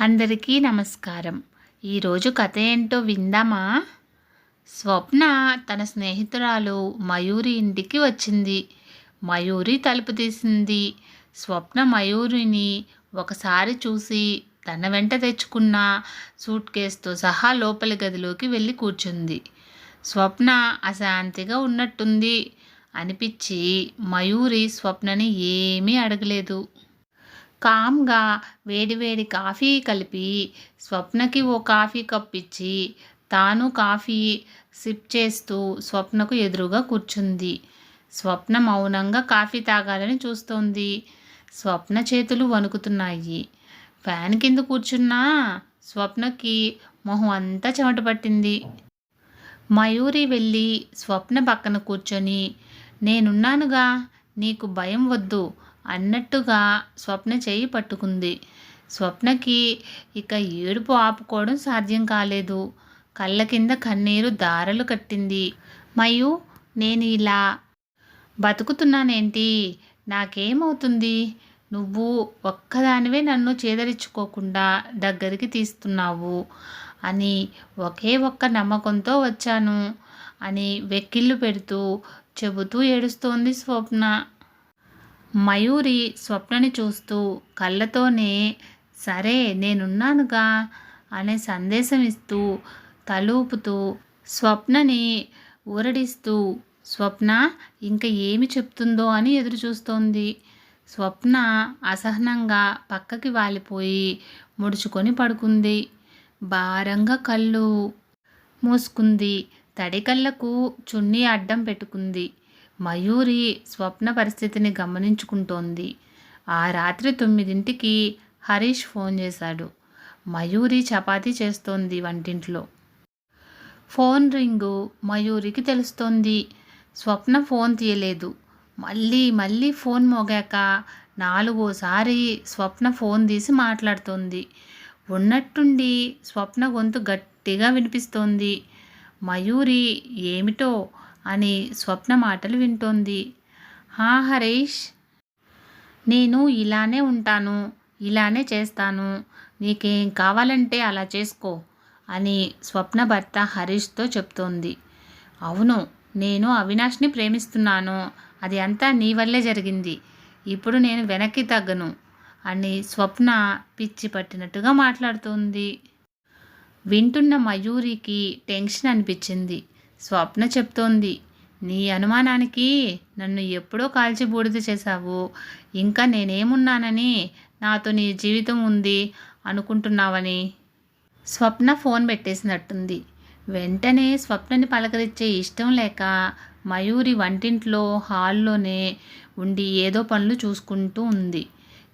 అందరికీ నమస్కారం. ఈరోజు కథ ఏంటో విందామా? స్వప్న తన స్నేహితురాలు మయూరి ఇంటికి వచ్చింది. మయూరి తలుపు తీసింది. స్వప్న మయూరిని ఒకసారి చూసి తన వెంట తెచ్చుకున్న సూట్ కేసుతో సహా లోపలి గదిలోకి వెళ్ళి కూర్చుంది. స్వప్న అశాంతిగా ఉన్నట్టుంది. అనిపించి మయూరి స్వప్నని ఏమీ అడగలేదు. కామ్గా వేడివేడి కాఫీ కలిపి స్వప్నకి ఓ కాఫీ కప్ ఇచ్చి తాను కాఫీ సిప్ చేస్తూ స్వప్నకు ఎదురుగా కూర్చుంది. స్వప్న మౌనంగా కాఫీ తాగాలని చూస్తోంది. స్వప్న చేతులు వణుకుతున్నాయి. ఫ్యాన్ కింద కూర్చున్నా స్వప్నకి మొహం అంతా చెమట పట్టింది. మయూరి వెళ్ళి స్వప్న పక్కన కూర్చొని నేనున్నానుగా నీకు భయం వద్దు అన్నట్టుగా స్వప్న చేయి పట్టుకుంది. స్వప్నకి ఇక ఏడుపు ఆపుకోవడం సాధ్యం కాలేదు. కళ్ళ కింద కన్నీరు దారలు కట్టింది. మయు నేను ఇలా బతుకుతున్నానేంటి? నాకేమవుతుంది? నువ్వు ఒక్కదానివే నన్ను చేదరించుకోకుండా దగ్గరికి తీస్తున్నావు అని ఒకే ఒక్క నమ్మకంతో వచ్చాను అని వెక్కిళ్ళు పెడుతూ చెబుతూ ఏడుస్తోంది స్వప్న. మయూరి స్వప్నని చూస్తూ కళ్ళతోనే సరే నేనున్నానుగా అనే సందేశం ఇస్తూ తలూపుతూ స్వప్నని ఊరడిస్తూ స్వప్న ఇంకా ఏమి చెప్తుందో అని ఎదురు చూస్తోంది స్వప్న అసహనంగా పక్కకి వాలిపోయి ముడుచుకొని పడుకుంది. భారంగా కళ్ళు మూసుకుంది. తడి కళ్ళకు చున్నీ అడ్డం పెట్టుకుంది. మయూరి స్వప్న పరిస్థితిని గమనించుకుంటోంది. ఆ రాత్రి తొమ్మిదింటికి హరీష్ ఫోన్ చేశాడు. మయూరి చపాతీ చేస్తోంది వంటింట్లో. ఫోన్ రింగు మయూరికి తెలుస్తోంది. స్వప్న ఫోన్ తీయలేదు. మళ్ళీ మళ్ళీ ఫోన్ మోగాక నాలుగోసారి స్వప్న ఫోన్ తీసి మాట్లాడుతోంది. ఉన్నట్టుండి స్వప్న గొంతు గట్టిగా వినిపిస్తోంది. మయూరి ఏమిటో అని స్వప్న మాటలు వింటోంది. హా హరీష్ నేను ఇలానే ఉంటాను ఇలానే చేస్తాను నీకేం కావాలంటే అలా చేసుకో అని స్వప్న భర్త హరీష్తో చెప్తోంది. అవును నేను అవినాష్ని ప్రేమిస్తున్నాను అది అంతా నీ వల్లే జరిగింది ఇప్పుడు నేను వెనక్కి తగ్గను అని స్వప్న పిచ్చి పట్టినట్టుగా మాట్లాడుతోంది. వింటున్న మయూరికి టెన్షన్ అనిపించింది. స్వప్న చెప్తోంది నీ అనుమానానికి నన్ను ఎప్పుడో కాల్చి బూడిద చేశావు. ఇంకా నేనేమున్నానని నాతో నీ జీవితం ఉంది అనుకుంటున్నావని. స్వప్న ఫోన్ పెట్టేసినట్టుంది. వెంటనే స్వప్నని పలకరించే ఇష్టం లేక మయూరి వంటింట్లో హాల్లోనే ఉండి ఏదో పనులు చూసుకుంటూ ఉంది.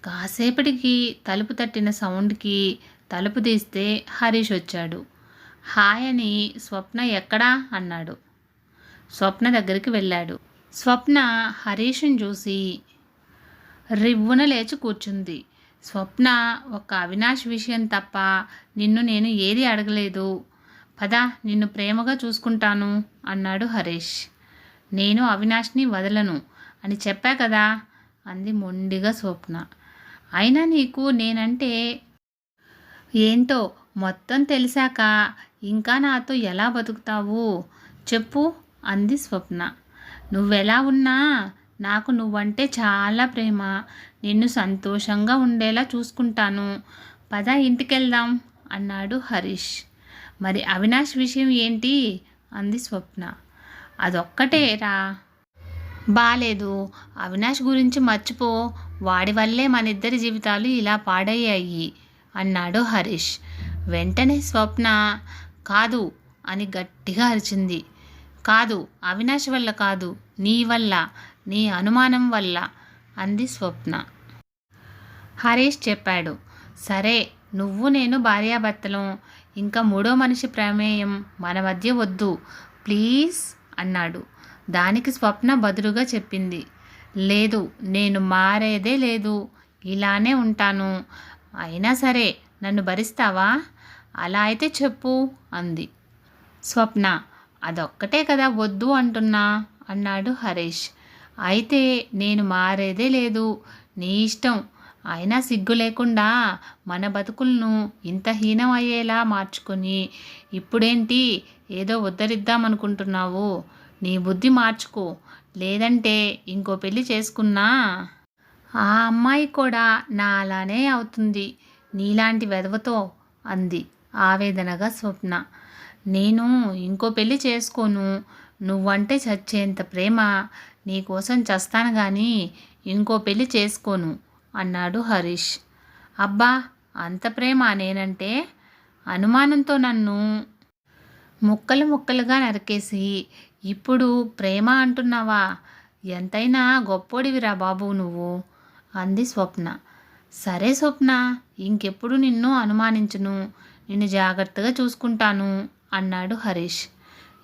కాసేపటికి తలుపు తట్టిన సౌండ్కి తలుపు తీస్తే హరీష్ వచ్చాడు. హాయ్ అని స్వప్న ఎక్కడా? అన్నాడు. స్వప్న దగ్గరికి వెళ్ళాడు. స్వప్న హరీష్ని చూసి రివ్వున లేచి కూర్చుంది. స్వప్న ఒక అవినాష్ విషయం తప్ప నిన్ను నేను ఏది అడగలేదు. పద నిన్ను ప్రేమగా చూసుకుంటాను అన్నాడు హరీష్. నేను అవినాష్ని వదలను. అని చెప్పా కదా అంది మొండిగా స్వప్న. అయినా నీకు నేనంటే ఏంటో మొత్తం తెలిసాక ఇంకా నాతో ఎలా బతుకుతావు? చెప్పు అంది స్వప్న. నువ్వెలా ఉన్నా నాకు నువ్వంటే చాలా ప్రేమ. నిన్ను సంతోషంగా ఉండేలా చూసుకుంటాను. పద ఇంటికెళ్దాం అన్నాడు హరీష్. మరి అవినాష్ విషయం ఏంటి? అంది స్వప్న. అదొక్కటేరా బాలేదు అవినాష్ గురించి మర్చిపో. వాడి వల్లే మన ఇద్దరి జీవితాలు ఇలా పాడయ్యాయి అన్నాడు హరీష్. వెంటనే స్వప్న కాదు అని గట్టిగా అరిచింది. కాదు అవినాష్ వల్ల కాదు నీ వల్ల నీ అనుమానం వల్ల అంది స్వప్న. హరీష్ చెప్పాడు సరే నువ్వు నేను భార్యాభర్తలం. ఇంకా మూడో మనిషి ప్రమేయం మన మధ్య వద్దు ప్లీజ్ అన్నాడు. దానికి స్వప్న బదులుగా చెప్పింది లేదు నేను మారేదే లేదు ఇలానే ఉంటాను. అయినా సరే నన్ను భరిస్తావా? అలా అయితే చెప్పు అంది. స్వప్న అదొక్కటే కదా వద్దు అంటున్నా అన్నాడు హరీష్. అయితే నేను మారేదే లేదు నీ ఇష్టం. అయినా సిగ్గు లేకుండా మన బతుకులను ఇంత హీనం అయ్యేలా మార్చుకొని ఇప్పుడేంటి ఏదో ఉద్ధరిద్దామనుకుంటున్నావు? నీ బుద్ధి మార్చుకో. లేదంటే ఇంకో పెళ్ళి చేసుకున్నా? ఆ అమ్మాయి కూడా నా అలానే అవుతుంది నీలాంటి వెధవతో అంది. ఆవేదనగా స్వప్న. నేను ఇంకో పెళ్ళి చేసుకోను. నువ్వంటే చచ్చేంత ప్రేమ. నీకోసం చస్తాను కానీ ఇంకో పెళ్ళి చేసుకోను అన్నాడు హరీష్. అబ్బా అంత ప్రేమ నేనంటే అనుమానంతో నన్ను ముక్కలు ముక్కలుగా నరికేసి ఇప్పుడు ప్రేమ అంటున్నావా? ఎంతైనా గొప్పోడివిరా బాబు నువ్వు అంది స్వప్న. సరే స్వప్న ఇంకెప్పుడు నిన్ను అనుమానించును. నిన్ను జాగ్రత్తగా చూసుకుంటాను అన్నాడు హరీష్.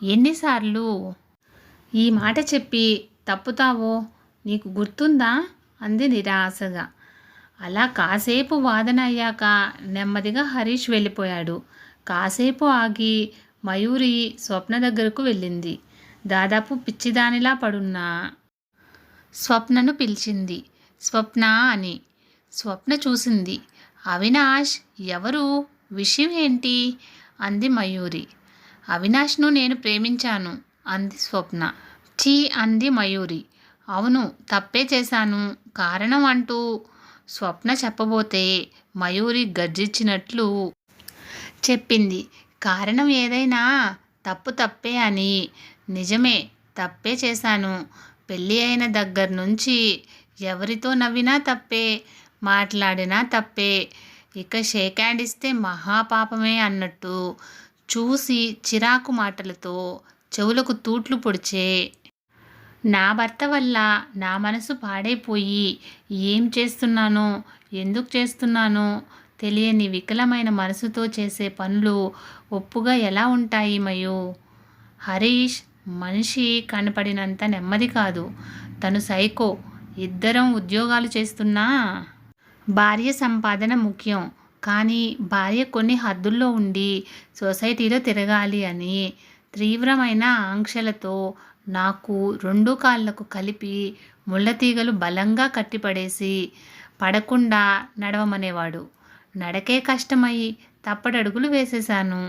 ఎన్నిసార్లు? ఈ మాట చెప్పి తప్పుతావో? నీకు గుర్తుందా? అంది నిరాశగా. అలా కాసేపు వాదన అయ్యాక నెమ్మదిగా హరీష్ వెళ్ళిపోయాడు. కాసేపు ఆగి మయూరి స్వప్న దగ్గరకు వెళ్ళింది. దాదాపు పిచ్చిదానిలా పడున్న స్వప్నను పిలిచింది. స్వప్న అని. స్వప్న చూసింది. అవినాష్ ఎవరు? విషయం ఏంటి? అంది మయూరి. అవినాష్ను నేను ప్రేమించాను అంది స్వప్న. చీ అంది మయూరి. అవును తప్పే చేశాను. కారణం అంటూ స్వప్న చెప్పబోతే మయూరి గర్జించినట్లు చెప్పింది. కారణం ఏదైనా తప్పు తప్పే అని. నిజమే తప్పే చేశాను. పెళ్ళి అయిన దగ్గర నుంచి ఎవరితో నవ్వినా తప్పే మాట్లాడినా తప్పే. ఇక షేక్ హ్యాండ్ ఇస్తే మహాపాపమే అన్నట్టు చూసి చిరాకు మాటలతో చెవులకు తూట్లు పొడిచే నా భర్త వల్ల నా మనసు పాడైపోయి ఏం చేస్తున్నానో ఎందుకు చేస్తున్నానో తెలియని వికలమైన మనసుతో చేసే పనులు ఒప్పుగా ఎలా ఉంటాయి మయో? హరీష్ మనిషి కనపడినంత నెమ్మది కాదు. తను సైకో. ఇద్దరం ఉద్యోగాలు చేస్తున్నా? భార్య సంపాదన ముఖ్యం. కానీ భార్య కొన్ని హద్దుల్లో ఉండి సొసైటీలో తిరగాలి అని తీవ్రమైన ఆంక్షలతో నాకు రెండు కాళ్ళకు కలిపి ముళ్ళతీగలు బలంగా కట్టిపడేసి పడకుండా నడవమనేవాడు. నడకే కష్టమై తప్పటడుగులు వేసేశాను.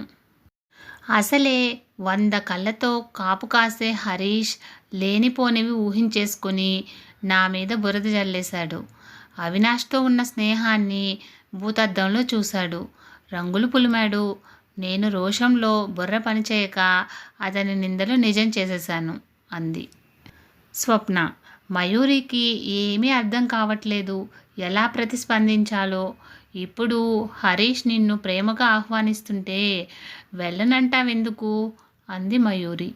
అసలే వంద కళ్ళతో కాపు కాసే హరీష్ లేనిపోనివి ఊహించేసుకుని నా మీద బురద జల్లేశాడు. అవినాష్తో ఉన్న స్నేహాన్ని భూతద్దంలో చూశాడు. రంగులు పులిమాడు. నేను రోషంలో బుర్ర పనిచేయక అతని నిందలు నిజం చేసేశాను అంది. స్వప్న మయూరికి ఏమీ అర్థం కావట్లేదు. ఎలా ప్రతిస్పందించాలో? ఇప్పుడు హరీష్ నిన్ను ప్రేమగా ఆహ్వానిస్తుంటే వెళ్ళనంటావెందుకు? అంది మయూరి.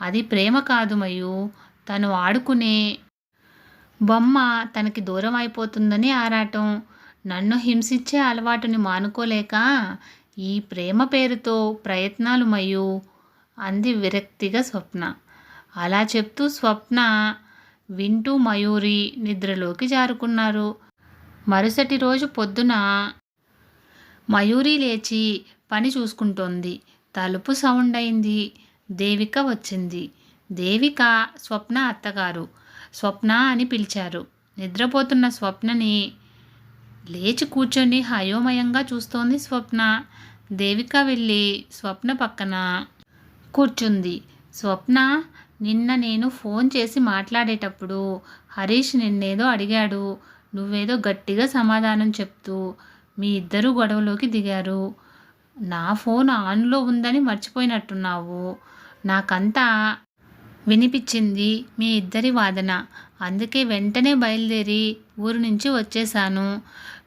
అది ప్రేమ కాదు మయూ. తను ఆడుకునే బొమ్మ తనకి దూరం అయిపోతుందని ఆరాటం. నన్ను హింసించే అలవాటుని మానుకోలేక ఈ ప్రేమ పేరుతో ప్రయత్నాలు మయు అంది విరక్తిగా స్వప్న. అలా చెప్తూ స్వప్న వింటూ మయూరి నిద్రలోకి జారుకున్నారు. మరుసటి రోజు పొద్దున మయూరి లేచి పని చూసుకుంటోంది. తలుపు సౌండ్ అయింది దేవిక వచ్చింది. దేవిక స్వప్న అత్తగారు. స్వప్న అని పిలిచారు. నిద్రపోతున్న స్వప్నని లేచి కూర్చొని హయోమయంగా చూస్తోంది స్వప్న. దేవిక వెళ్ళి స్వప్న పక్కన కూర్చుంది. స్వప్న నిన్న నేను ఫోన్ చేసి మాట్లాడేటప్పుడు హరీష్ నిన్నేదో అడిగాడు. నువ్వేదో గట్టిగా సమాధానం చెప్తూ మీ ఇద్దరు గొడవలోకి దిగారు. నా ఫోన్ ఆన్లో ఉందని మర్చిపోయినట్టున్నావు. నాకంతా వినిపించింది మీ ఇద్దరి వాదన. అందుకే వెంటనే బయలుదేరి ఊరు నుంచి వచ్చేసాను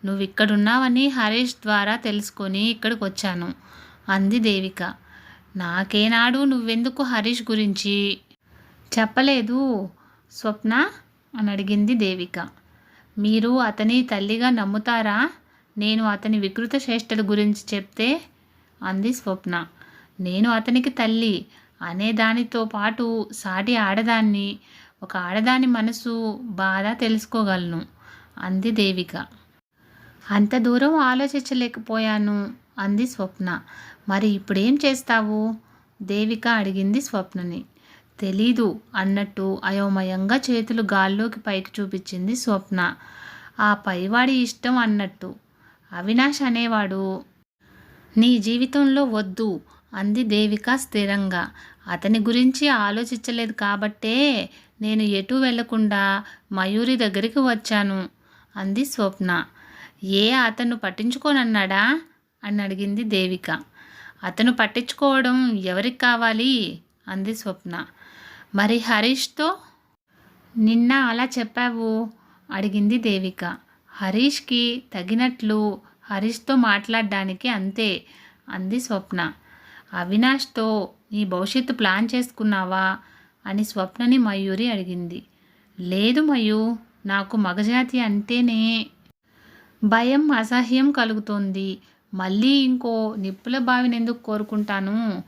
నువ్వు ఇక్కడున్నావని హరీష్ ద్వారా తెలుసుకొని ఇక్కడికి వచ్చాను అంది దేవిక. నాకేనాడు నువ్వెందుకు హరీష్ గురించి? చెప్పలేదు స్వప్న? అని అడిగింది దేవిక. మీరు అతని తల్లిగా నమ్ముతారా? నేను అతని వికృత చేష్టల గురించి చెప్తే అంది స్వప్న. నేను అతనికి తల్లి అనే దానితో పాటు సాటి ఆడదాన్ని ఒక ఆడదాని మనసు బాధ తెలుసుకోగలను అంది దేవిక. అంత దూరం ఆలోచించలేకపోయాను అంది స్వప్న. మరి ఇప్పుడేం చేస్తావు? దేవిక అడిగింది స్వప్నని. తెలీదు అన్నట్టు అయోమయంగా చేతులు గాల్లోకి పైకి చూపించింది స్వప్న. ఆ పైవాడి ఇష్టం అన్నట్టు. అవినాష్ అనేవాడు నీ జీవితంలో వద్దు అంది దేవిక స్థిరంగా. అతని గురించి ఆలోచించలేదు కాబట్టే నేను ఎటు వెళ్ళకుండా మయూరి దగ్గరికి వచ్చాను అంది స్వప్న. ఏ అతను పట్టించుకోనన్నాడా? అని అడిగింది దేవిక. అతను పట్టించుకోవడం ఎవరికి కావాలి? అంది స్వప్న. మరి హరీష్తో? నిన్న అలా చెప్పావు? అడిగింది దేవిక. హరీష్కి తగినట్లు హరీష్తో మాట్లాడడానికి అంతే అంది స్వప్న. అవినాష్తో నీ భవిష్యత్తు ప్లాన్ చేసుకున్నావా? అని స్వప్నని మయూరి అడిగింది. లేదు మయూ నాకు మగజాతి అంటేనే భయం అసహ్యం కలుగుతోంది. మళ్ళీ ఇంకో నిప్పుల బావిని ఎందుకు కోరుకుంటాను?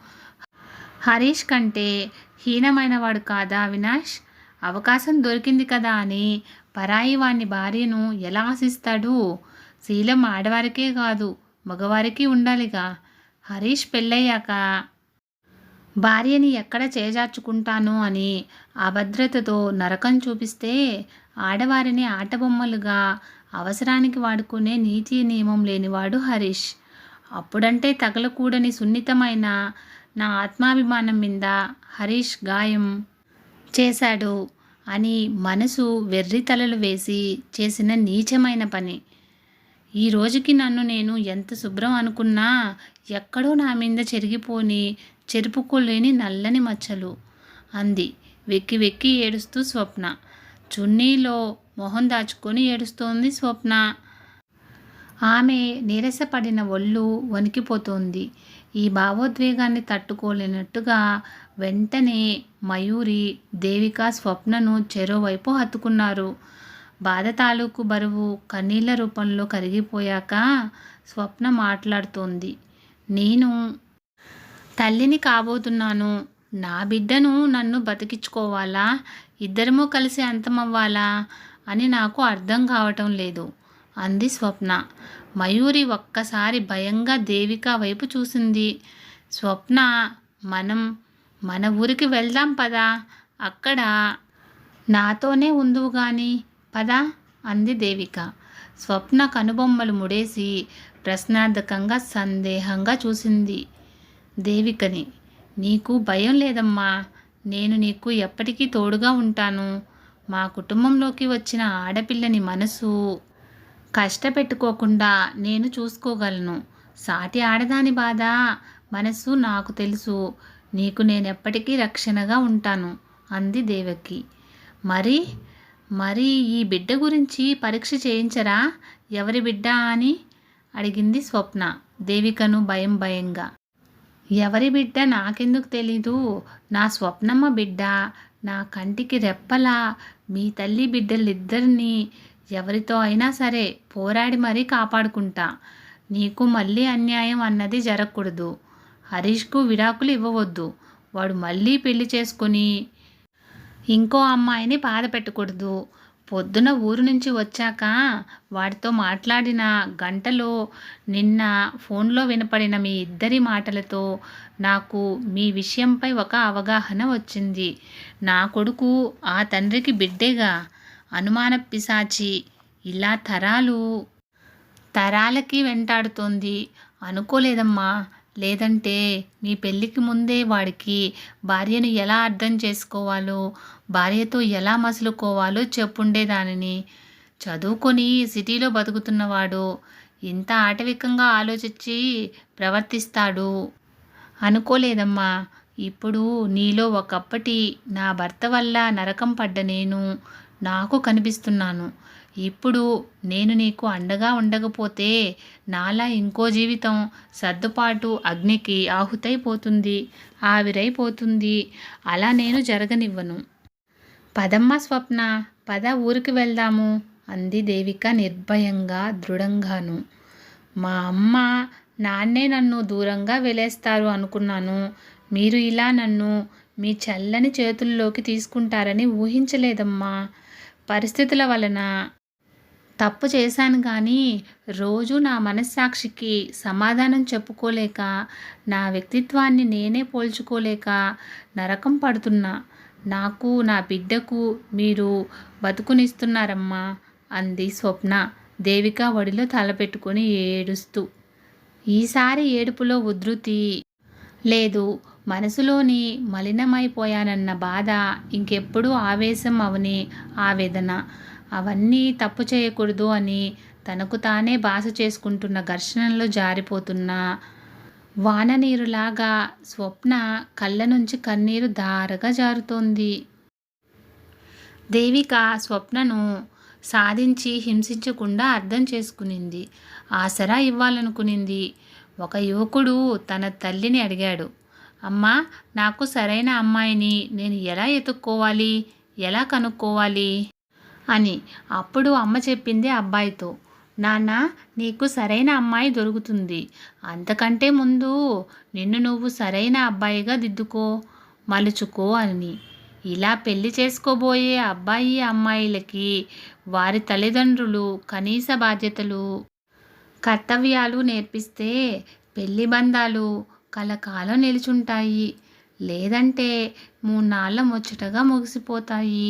హరీష్ కంటే హీనమైన వాడు కాదా అవినాష్? అవకాశం దొరికింది కదా అని పరాయి వాణ్ణి భార్యను ఎలా ఆశిస్తాడు? శీలం ఆడవారికే కాదు మగవారికి ఉండాలిగా. హరీష్ పెళ్ళయ్యాక భార్యని ఎక్కడ చేజార్చుకుంటాను అని అభద్రతతో నరకం చూపిస్తే ఆడవారిని ఆటబొమ్మలుగా అవసరానికి వాడుకునే నీతి నియమం లేనివాడు హరీష్. అప్పుడంటే తగలకూడని సున్నితమైన నా ఆత్మాభిమానం మీద హరీష్ గాయం చేశాడు అని మనసు వెర్రి తలలు వేసి చేసిన నీచమైన పని. ఈ రోజుకి నన్ను నేను ఎంత శుభ్రం అనుకున్నా ఎక్కడో నా మీద చెరిగిపోని చెరుపుకోలేని నల్లని మచ్చలు అంది. వెక్కి వెక్కి ఏడుస్తూ స్వప్న. చున్నీలో మొహం దాచుకొని ఏడుస్తోంది స్వప్న. ఆమె నీరసపడిన ఒళ్ళు వణికిపోతోంది. ఈ భావోద్వేగాన్ని తట్టుకోలేనట్టుగా వెంటనే మయూరి దేవిక స్వప్నను చెరోవైపు హత్తుకున్నారు. బాధ తాలూకు బరువు కన్నీళ్ళ రూపంలో కరిగిపోయాక స్వప్న మాట్లాడుతోంది. నేను తల్లిని కాబోతున్నాను. నా బిడ్డను నన్ను బతికించుకోవాలా? ఇద్దరము కలిసి అంతమవ్వాలా? అని నాకు అర్థం కావటం లేదు. అంది స్వప్న. మయూరి ఒక్కసారి భయంగా దేవిక వైపు చూసింది. స్వప్న మనం మన ఊరికి వెళ్దాం పదా? అక్కడ నాతోనే ఉందువు గాని పదా? అంది దేవిక. స్వప్న కనుబొమ్మలు ముడేసి ప్రశ్నార్థకంగా సందేహంగా చూసింది దేవికని. నీకు భయం లేదమ్మా. నేను నీకు ఎప్పటికీ తోడుగా ఉంటాను. మా కుటుంబంలోకి వచ్చిన ఆడపిల్లని మనసు. కష్టపెట్టుకోకుండా నేను చూసుకోగలను. సాటి ఆడదాని బాధ మనసు నాకు తెలుసు. నీకు నేను ఎప్పటికీ రక్షణగా ఉంటాను అంది దేవకి. మరి మరి ఈ బిడ్డ గురించి పరీక్ష చేయించరా? ఎవరి బిడ్డ అని అడిగింది స్వప్న. దేవికను భయం భయంగా. ఎవరి బిడ్డ నాకెందుకు తెలీదు? నా స్వప్నమ్మ బిడ్డ నా కంటికి రెప్పలా మీ తల్లి బిడ్డలిద్దరినీ ఎవరితో అయినా సరే పోరాడి మరీ కాపాడుకుంటా. నీకు మళ్ళీ అన్యాయం అన్నది జరగకూడదు. హరీష్కు విడాకులు ఇవ్వవద్దు. వాడు మళ్ళీ పెళ్ళి చేసుకొని ఇంకో అమ్మాయిని బాధ పెట్టకూడదు. పొద్దున ఊరు నుంచి వచ్చాక వాడితో మాట్లాడిన గంటలో నిన్న ఫోన్లో వినపడిన మీ ఇద్దరి మాటలతో నాకు మీ విషయంపై ఒక అవగాహన వచ్చింది. నా కొడుకు ఆ తండ్రికి బిడ్డేగా. అనుమాన పిశాచి ఇలా తరాలు తరాలకి వెంటాడుతోంది. అనుకోలేదమ్మా. లేదంటే మీ పెళ్ళికి ముందే వాడికి భార్యను ఎలా అర్థం చేసుకోవాలో భార్యతో ఎలా మసులుకోవాలో చెప్పుండేదానిని. చదువుకొని సిటీలో బతుకుతున్నవాడు ఇంత ఆటవికంగా ఆలోచించి ప్రవర్తిస్తాడు. అనుకోలేదమ్మా ఇప్పుడు నీలో ఒకప్పటి నా భర్త వల్ల నరకం పడ్డ నేను నాకు కనిపిస్తున్నాను. ఇప్పుడు నేను నీకు అండగా ఉండకపోతే నాలా ఇంకో జీవితం సర్దుపాటు అగ్నికి ఆహుతైపోతుంది ఆవిరైపోతుంది. అలా నేను జరగనివ్వను. పదమ్మ స్వప్న పద ఊరికి వెళ్దాము అంది దేవిక నిర్భయంగా దృఢంగాను. మా అమ్మ నాన్నే నన్ను దూరంగా వెలేస్తారు అనుకున్నాను. మీరు ఇలా నన్ను మీ చల్లని చేతుల్లోకి తీసుకుంటారని ఊహించలేదమ్మా. పరిస్థితుల వలన తప్పు చేశాను కానీ రోజు నా మనస్సాక్షికి సమాధానం చెప్పుకోలేక నా వ్యక్తిత్వాన్ని నేనే పోల్చుకోలేక నరకం పడుతున్నా. నాకు నా బిడ్డకు మీరు బతుకునిస్తున్నారమ్మా అంది స్వప్న. దేవిక ఒడిలో తలపెట్టుకుని ఏడుస్తూ. ఈసారి ఏడుపులో ఉధృతి లేదు. మనసులోని మలినమైపోయానన్న బాధ ఇంకెప్పుడు ఆవేశం అవని ఆవేదన. అవన్నీ తప్పు చేయకూడదు అని తనకు తానే బాస చేసుకుంటున్న ఘర్షణలో జారిపోతున్న వాన నీరులాగా స్వప్న కళ్ళ నుంచి కన్నీరు ధారగా జారుతోంది. దేవిక స్వప్నను సాధించి హింసించకుండా అర్థం చేసుకునింది. ఆసరా ఇవ్వాలనుకునింది. ఒక యువకుడు తన తల్లిని అడిగాడు. అమ్మా నాకు సరైన అమ్మాయిని నేను ఎలా ఎతుక్కోవాలి ఎలా కనుక్కోవాలి? అని. అప్పుడు అమ్మ చెప్పింది అబ్బాయితో నాన్న నీకు సరైన అమ్మాయి దొరుకుతుంది. అంతకంటే ముందు నిన్ను నువ్వు సరైన అబ్బాయిగా దిద్దుకో మలుచుకో అని. ఇలా పెళ్ళి చేసుకోబోయే అబ్బాయి అమ్మాయిలకి వారి తల్లిదండ్రులు కనీస బాధ్యతలు కర్తవ్యాలు నేర్పిస్తే పెళ్ళి బంధాలు కలకాలం నిలుచుంటాయి. లేదంటే మూన్నాళ్ళ ముచ్చటగా ముగిసిపోతాయి.